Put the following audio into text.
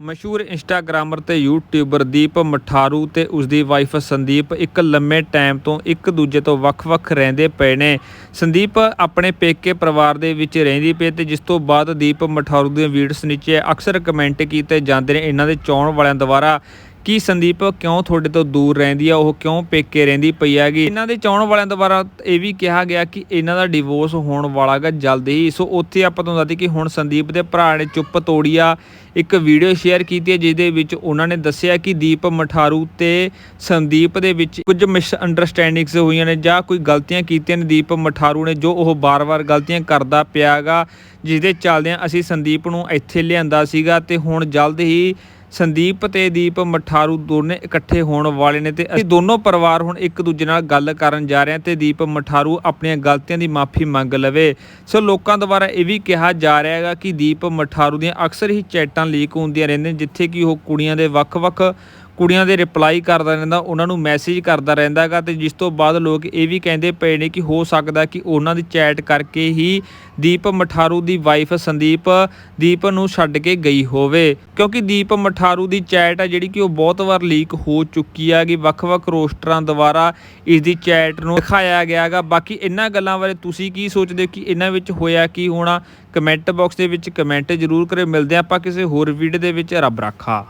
ਮਸ਼ਹੂਰ ਇੰਸਟਾਗ੍ਰਾਮਰ ਤੇ ਯੂਟਿਊਬਰ ਦੀਪ ਮਠਾਰੂ ਤੇ ਉਸ ਦੀ ਵਾਈਫ ਸੰਦੀਪ ਇੱਕ ਲੰਮੇ ਟਾਈਮ ਤੋਂ ਇੱਕ ਦੂਜੇ ਤੋਂ ਵੱਖ-ਵੱਖ ਰਹਿੰਦੇ ਪਏ ਨੇ। ਸੰਦੀਪ ਆਪਣੇ ਪੇਕੇ ਪਰਿਵਾਰ ਦੇ ਵਿੱਚ ਰਹਿੰਦੀ ਪਈ ਤੇ ਜਿਸ ਤੋਂ ਬਾਅਦ ਦੀਪ ਮਠਾਰੂ ਦੀਆਂ ਵੀਡੀਓਜ਼ ਨੀਚੇ ਅਕਸਰ ਕਮੈਂਟ ਕੀਤੇ ਜਾਂਦੇ ਨੇ। ਇਹਨਾਂ ਦੇ ਚਾਹਣ ਵਾਲਿਆਂ ਦੁਆਰਾ ਕਿ ਸੰਦੀਪ, ਕਿਉਂ ਤੁਹਾਡੇ ਤੋਂ ਦੂਰ ਰਹਿੰਦੀ ਆ, ਉਹ ਕਿਉਂ ਪੇਕੇ ਰਹਿੰਦੀ ਪਈ ਹੈਗੀ? ਇਹਨਾਂ ਦੇ ਚਾਹਣ ਵਾਲਿਆਂ ਦੁਆਰਾ ਇਹ ਵੀ ਕਿਹਾ ਗਿਆ ਕਿ ਇਹਨਾਂ ਦਾ ਡਿਵੋਰਸ ਹੋਣ ਵਾਲਾਗਾ ਜਲਦੀ ਹੀ। ਸੋ ਉੱਥੇ ਆਪਾਂ ਤੁਹਾਨੂੰ ਦੱਸਦੇ ਕਿ ਹੁਣ ਸੰਦੀਪ ਦੇ ਭਰਾ ਨੇ ਚੁੱਪ ਤੋੜੀ ਆ, ਇੱਕ ਵੀਡੀਓ ਸ਼ੇਅਰ ਕੀਤੀ ਹੈ, ਜਿਹਦੇ ਵਿੱਚ ਉਹਨਾਂ ਨੇ ਦੱਸਿਆ ਕਿ ਦੀਪ ਮਠਾਰੂ ਤੇ ਸੰਦੀਪ ਦੇ ਵਿੱਚ ਕੁਝ ਮਿਸ ਅੰਡਰਸਟੈਂਡਿੰਗਸ ਹੋਈਆਂ ਨੇ ਜਾਂ ਕੋਈ ਗਲਤੀਆਂ ਕੀਤੀਆਂ ਨੇ। ਦੀਪ ਮਠਾਰੂ ਨੇ ਜੋ ਉਹ ਬਾਰ-ਬਾਰ ਗਲਤੀਆਂ ਕਰਦਾ ਪਿਆਗਾ ਜਿਹਦੇ ਚੱਲਦਿਆਂ ਅਸੀਂ ਸੰਦੀਪ ਨੂੰ ਇੱਥੇ ਲਿਆਂਦਾ ਸੀਗਾ ਤੇ ਹੁਣ ਜਲਦ ਹੀ ਸੰਦੀਪ ਤੇ ਦੀਪ ਮਠਾਰੂ ਦੋਨੇ ਇਕੱਠੇ ਹੋਣ ਵਾਲੇ ਨੇ ਤੇ ਅਸੀਂ ਦੋਨੋਂ ਪਰਿਵਾਰ ਹੁਣ ਇੱਕ ਦੂਜੇ ਨਾਲ ਗੱਲ ਕਰਨ ਜਾ ਰਹੇ ਹਾਂ ਤੇ ਦੀਪ ਮਠਾਰੂ ਆਪਣੀਆਂ ਗਲਤੀਆਂ ਦੀ ਮਾਫੀ ਮੰਗ ਲਵੇ। ਸੋ ਲੋਕਾਂ ਦੁਆਰਾ ਇਹ ਵੀ ਕਿਹਾ ਜਾ ਰਿਹਾ ਹੈਗਾ ਕਿ ਦੀਪ ਮਠਾਰੂ ਦੀਆਂ ਅਕਸਰ ਹੀ ਚੈਟਾਂ ਲੀਕ ਹੁੰਦੀਆਂ ਰਹਿੰਦੀਆਂ ਨੇ, ਜਿੱਥੇ ਕਿ ਉਹ ਕੁੜੀਆਂ ਦੇ ਵੱਖ-ਵੱਖ ਕੁੜੀਆਂ ਦੇ ਰਿਪਲਾਈ ਕਰਦਾ ਰਹਿੰਦਾ, ਉਹਨਾਂ ਨੂੰ ਮੈਸੇਜ ਕਰਦਾ ਰਹਿੰਦਾ ਹੈਗਾ ਤੇ ਜਿਸ ਤੋਂ ਬਾਅਦ ਲੋਕ ਇਹ ਵੀ ਕਹਿੰਦੇ ਪਏ ਨੇ ਕਿ ਹੋ ਸਕਦਾ ਕਿ ਉਹਨਾਂ ਦੀ ਚੈਟ ਕਰਕੇ ਹੀ ਦੀਪ ਮਠਾਰੂ ਦੀ ਵਾਈਫ ਸੰਦੀਪ, ਦੀਪ ਨੂੰ ਛੱਡ ਕੇ ਗਈ ਹੋਵੇ। ਕਿਉਂਕਿ ਦੀਪ ਮਠਾਰੂ ਦੀ ਚੈਟ ਆ ਜਿਹੜੀ ਕਿ ਉਹ ਬਹੁਤ ਵਾਰ ਲੀਕ ਹੋ ਚੁੱਕੀ ਹੈਗੀ, ਵੱਖ-ਵੱਖ ਰੋਸਟਰਾਂ ਦੁਆਰਾ ਇਸ ਦੀ ਚੈਟ ਨੂੰ ਦਿਖਾਇਆ ਗਿਆ ਹੈਗਾ। ਬਾਕੀ ਇਹਨਾਂ ਗੱਲਾਂ ਬਾਰੇ ਤੁਸੀਂ ਕੀ ਸੋਚਦੇ ਹੋ ਕਿ ਇਹਨਾਂ ਵਿੱਚ ਹੋਇਆ ਕੀ ਹੋਣਾ? ਕਮੈਂਟ ਬਾਕਸ ਦੇ ਵਿੱਚ ਕਮੈਂਟ ਜ਼ਰੂਰ ਕਰੇ ਮਿਲਦੇ ਹਾਂ ਆਪਾਂ ਕਿਸੇ ਹੋਰ ਵੀਡੀਓ ਦੇ ਵਿੱਚ। ਰੱਬ ਰਾਖਾ।